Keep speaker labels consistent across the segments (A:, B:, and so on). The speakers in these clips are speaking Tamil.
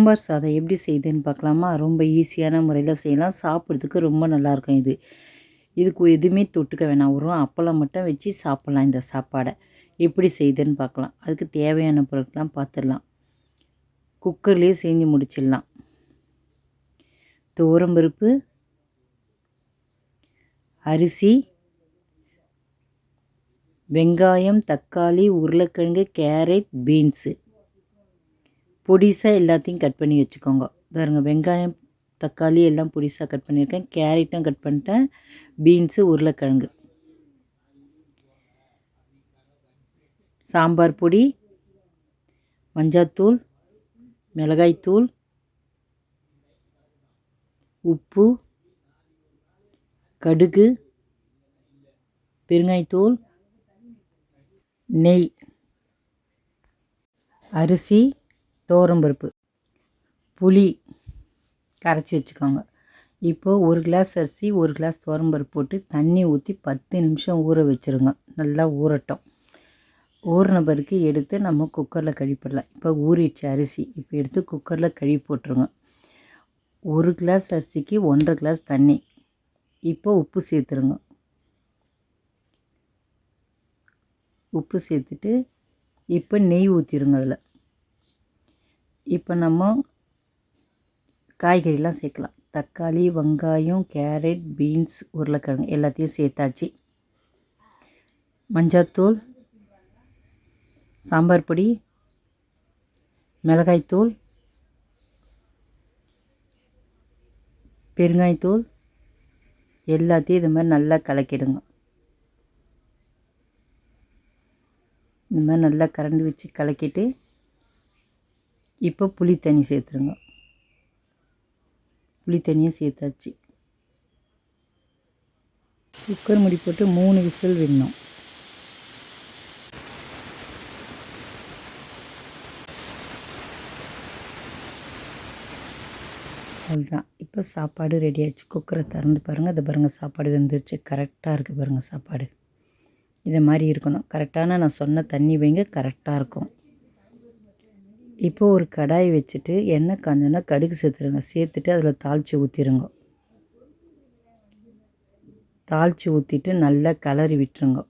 A: சாம்பார் சாதம் எப்படி செய்யுதுன்னு பார்க்கலாமா? ரொம்ப ஈஸியான முறையில் செய்யலாம். சாப்பிட்றதுக்கு ரொம்ப நல்லாயிருக்கும் இது. இதுக்கு எதுவுமே தொட்டுக்க வேணாம். ஒரு அப்பளம் மட்டும் வச்சு சாப்பிட்லாம் இந்த சாப்பாடை. எப்படி செய்யுதுன்னு பார்க்கலாம். அதுக்கு தேவையான பொருட்கள்லாம் பார்த்துடலாம். குக்கர்லேயே செஞ்சு முடிச்சிடலாம். துவரம்பருப்பு அரிசி வெங்காயம் தக்காளி உருளைக்கிழங்கு கேரட் பீன்ஸு. பொடிசாக எல்லாத்தையும் கட் பண்ணி வச்சுக்கோங்க. பாருங்க வெங்காயம் தக்காளி எல்லாம் பொடிசாக கட் பண்ணியிருக்கேன். கேரட்டும் கட் பண்ணிட்டேன். பீன்ஸு உருளைக்கிழங்கு. சாம்பார் பொடி மஞ்சாத்தூள் மிளகாய்த்தூள் உப்பு கடுகு பெருங்காய்த்தூள் நெய் அரிசி துவரம்பருப்பு புளி கரைச்சி வச்சுக்கோங்க. இப்போது ஒரு கிளாஸ் அரிசி ஒரு கிளாஸ் துவரம்பருப்பு போட்டு தண்ணி ஊற்றி பத்து நிமிஷம் ஊற வச்சுருங்க. நல்லா ஊறட்டும். ஊறின பிறகு எடுத்து நம்ம குக்கரில் கழிப்பிடலாம் இப்போ ஊறிடுச்சு அரிசி. இப்போ எடுத்து குக்கரில் கழுவி போட்டுருங்க. ஒரு கிளாஸ் அரிசிக்கு ஒன்றரை கிளாஸ் தண்ணி. இப்போ உப்பு சேர்த்துருங்க. உப்பு சேர்த்துட்டு இப்போ நெய் ஊற்றிடுங்க அதில். இப்போ நம்ம காய்கறிலாம் சேர்க்கலாம். தக்காளி வெங்காயம் கேரட் பீன்ஸ் உருளைக்கிழங்கு எல்லாத்தையும் சேர்த்தாச்சு. மஞ்சாத்தூள் சாம்பார் பொடி மிளகாய்த்தூள் பெருங்காயத்தூள் எல்லாத்தையும் இது மாதிரி நல்லா கலக்கிடுங்க. இந்த மாதிரி நல்லா கரண்டி வச்சு கலக்கிட்டு இப்போ புளி தண்ணி சேர்த்துருங்க. புளி தண்ணியும் சேர்த்தாச்சு. குக்கர் முடி போட்டு மூணு விசில் விடணும். அவ்வளோதான் இப்போ சாப்பாடு ரெடி ஆயிடுச்சு குக்கரை திறந்து பாருங்கள் அதை பாருங்கள் சாப்பாடு வெந்துருச்சு. கரெக்டாக இருக்குது பாருங்கள் சாப்பாடு. இதை மாதிரி இருக்கணும். கரெக்டான நான் சொன்ன தண்ணி வைங்க கரெக்டாக இருக்கும். இப்போது ஒரு கடாய் வச்சுட்டு எண்ணெய் காஞ்சோன்னா கடுகு சேர்த்துருங்க. சேர்த்துட்டு அதில் தாளித்து ஊற்றிடுங்க தாளித்து ஊற்றிட்டு நல்லா கலரி விட்டுருங்க.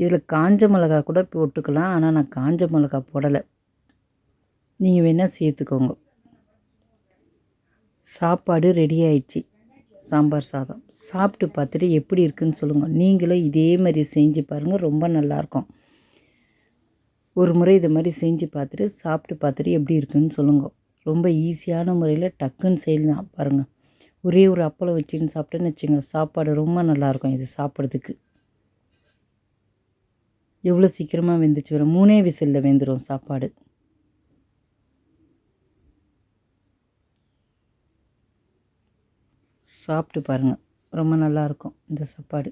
A: இதில் காஞ்ச மிளகா கூட போட்டுக்கலாம். ஆனால் நான் காஞ்ச மிளகா போடலை. நீங்கள் வேணால் சேர்த்துக்கோங்க. சாப்பாடு ரெடி ஆயிடுச்சு. சாம்பார் சாதம். சாப்பிட்டு பார்த்துட்டு எப்படி இருக்குன்னு சொல்லுங்கள் நீங்களும் இதே மாதிரி செஞ்சு பாருங்கள் ரொம்ப நல்லாயிருக்கும் ஒரு முறை இது மாதிரி செஞ்சு பார்த்துட்டு சாப்பிட்டு பார்த்துட்டு எப்படி இருக்குன்னு சொல்லுங்க. ரொம்ப ஈஸியான முறையில் டக்குன்னு செய்யலாம் பாருங்கள் ஒரே ஒரு அப்பளம் வச்சுன்னு சாப்பிட்டேன்னு வச்சுங்க சாப்பாடு ரொம்ப நல்லாயிருக்கும் இது சாப்பிட்றதுக்கு. எவ்வளோ சீக்கிரமாக வெந்துச்சு வரும் மூணே விசிலில் வெந்துடும் சாப்பாடு. சாப்பிட்டு பாருங்கள் ரொம்ப நல்லாயிருக்கும் இந்த சாப்பாடு.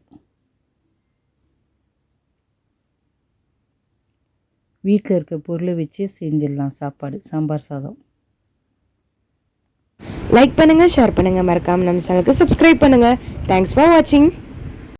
A: வீட்டில் இருக்க பொருளை வச்சு செஞ்சிடலாம் சாப்பாடு சாம்பார் சாதம்.
B: லைக் பண்ணுங்கள் ஷேர் பண்ணுங்கள் மறக்காமல் நம்ம சேனலுக்கு சப்ஸ்கிரைப் பண்ணுங்கள் தேங்க்ஸ் ஃபார் வாட்சிங்